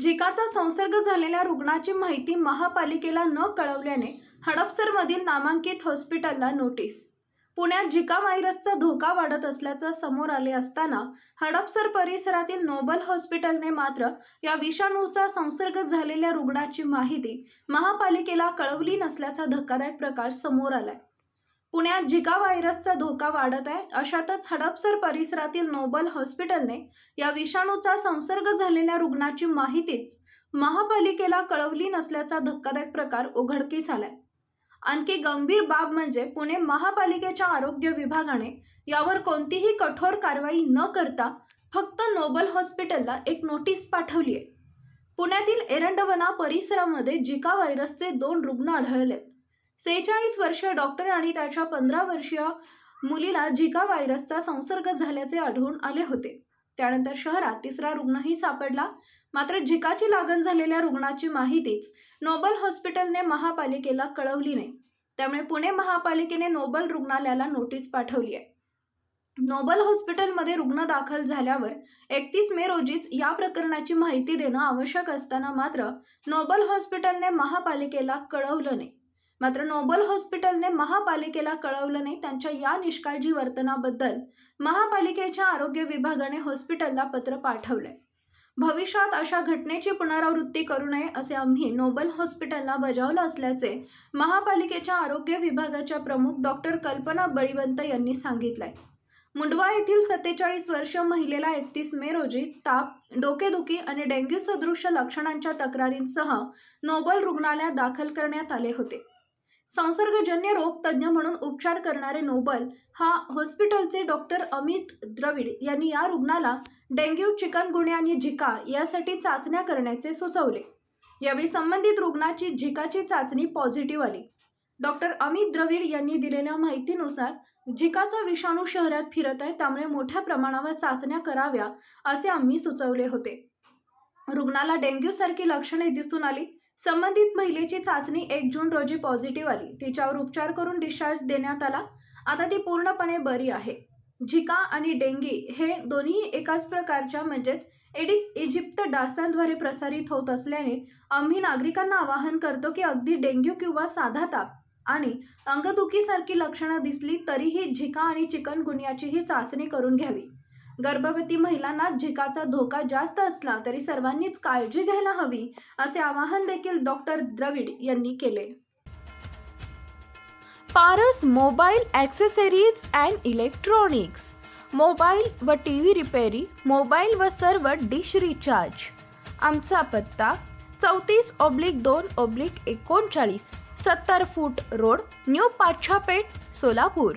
झिकाचा संसर्ग झालेल्या रुग्णाची माहिती महापालिकेला न कळवल्याने हडपसरमधील नामांकित हॉस्पिटलला नोटीस. पुण्यात झिका व्हायरसचा धोका वाढत असल्याचं समोर आले असताना हडपसर परिसरातील नोबल हॉस्पिटलने मात्र या विषाणूचा संसर्ग झालेल्या रुग्णाची माहिती महापालिकेला कळवली नसल्याचा धक्कादायक प्रकार समोर आलाय. पुण्यात झिका व्हायरसचा धोका वाढत आहे. अशातच हडपसर परिसरातील नोबल हॉस्पिटलने या विषाणूचा संसर्ग झालेल्या रुग्णाची माहितीच महापालिकेला कळवली नसल्याचा धक्कादायक प्रकार उघडकीस आलाय. आणखी गंभीर बाब म्हणजे पुणे महापालिकेच्या आरोग्य विभागाने यावर कोणतीही कठोर कारवाई न करता फक्त नोबल हॉस्पिटलला एक नोटीस पाठवली आहे पुण्यातील एरंडवना परिसरामध्ये जिका व्हायरसचे दोन रुग्ण आढळलेत. सेहेचाळीस वर्षीय डॉक्टर आणि त्याच्या पंधरा वर्षीय मुलीला झिका व्हायरसचा संसर्ग झाल्याचे आढळून आले होते. त्यानंतर शहरात तिसरा रुग्णही सापडला. मात्र झिकाची लागण झालेल्या रुग्णाची माहितीच नोबल हॉस्पिटलने महापालिकेला कळवली नाही. त्यामुळे पुणे महापालिकेने नोबल रुग्णालयाला नोटीस पाठवली आहे नोबल हॉस्पिटलमध्ये रुग्ण दाखल झाल्यावर एकतीस मे रोजीच या प्रकरणाची माहिती देणं आवश्यक असताना मात्र नोबल हॉस्पिटलने महापालिकेला कळवलं नाही. मात्र नोबल हॉस्पिटलने महापालिकेला कळवलं नाही त्यांच्या या निष्काळजी वर्तनाबद्दल. महापालिकेच्या आरोग्य विभागाने हॉस्पिटलला पत्र पाठवलंय. भविष्यात अशा घटनेची पुनरावृत्ती करू नये असे आम्ही नोबल हॉस्पिटलला बजावलं असल्याचे महापालिकेच्या आरोग्य विभागाच्या प्रमुख डॉक्टर कल्पना बळीवंत यांनी सांगितलंय. मुंडवा येथील सत्तेचाळीस वर्ष महिलेला एकतीस मे रोजी ताप डोकेदुखी आणि डेंग्यू सदृश लक्षणांच्या तक्रारींसह नोबल रुग्णालयात दाखल करण्यात आले होते. संसर्गजन्य रोग तज्ज्ञ म्हणून उपचार करणारे नोबल हा हॉस्पिटलचे डॉक्टर अमित द्रविड यांनी या रुग्णाला डेंग्यू चिकनगुन्या आणि झिका यासाठी चाचण्या करण्याचे सुचवले. यावेळी संबंधित रुग्णाची झिकाची चाचणी पॉझिटिव्ह आली. डॉक्टर अमित द्रविड यांनी दिलेल्या माहितीनुसार झिकाचा विषाणू शहरात फिरत आहे त्यामुळे मोठ्या प्रमाणावर चाचण्या कराव्या असे आम्ही सुचवले होते. रुग्णाला डेंग्यूसारखी लक्षणे दिसून आली. संबंधित महिलेची चाचणी एक जून रोजी पॉझिटिव्ह आली. तिच्यावर उपचार करून डिस्चार्ज देण्यात आला. आता ती पूर्णपणे बरी आहे. झिका आणि डेंगी हे दोन्ही एकाच प्रकारच्या म्हणजेच एडिस इजिप्त डासांद्वारे प्रसारित होत असल्याने आम्ही नागरिकांना आवाहन करतो की अगदी डेंग्यू किंवा साधा ताप आणि अंगदुखीसारखी लक्षणं दिसली तरीही झिका आणि चिकनगुनियाचीही चाचणी करून घ्यावी. गर्भवती महिलांना झिकाचा धोका जास्त असला तरी सर्वांनीच काळजी घ्यायला हवी असे आवाहन देखील डॉक्टर द्रविड यांनी केले. Paras mobile accessories and electronics. Mobile व टी व्ही रिपेरी मोबाईल व सर्व डिश रिचार्ज. आमचा पत्ता चौतीस ऑब्लिक दोन ऑब्लिक एकोणचाळीस सत्तर foot road new Pachhapeth Solapur.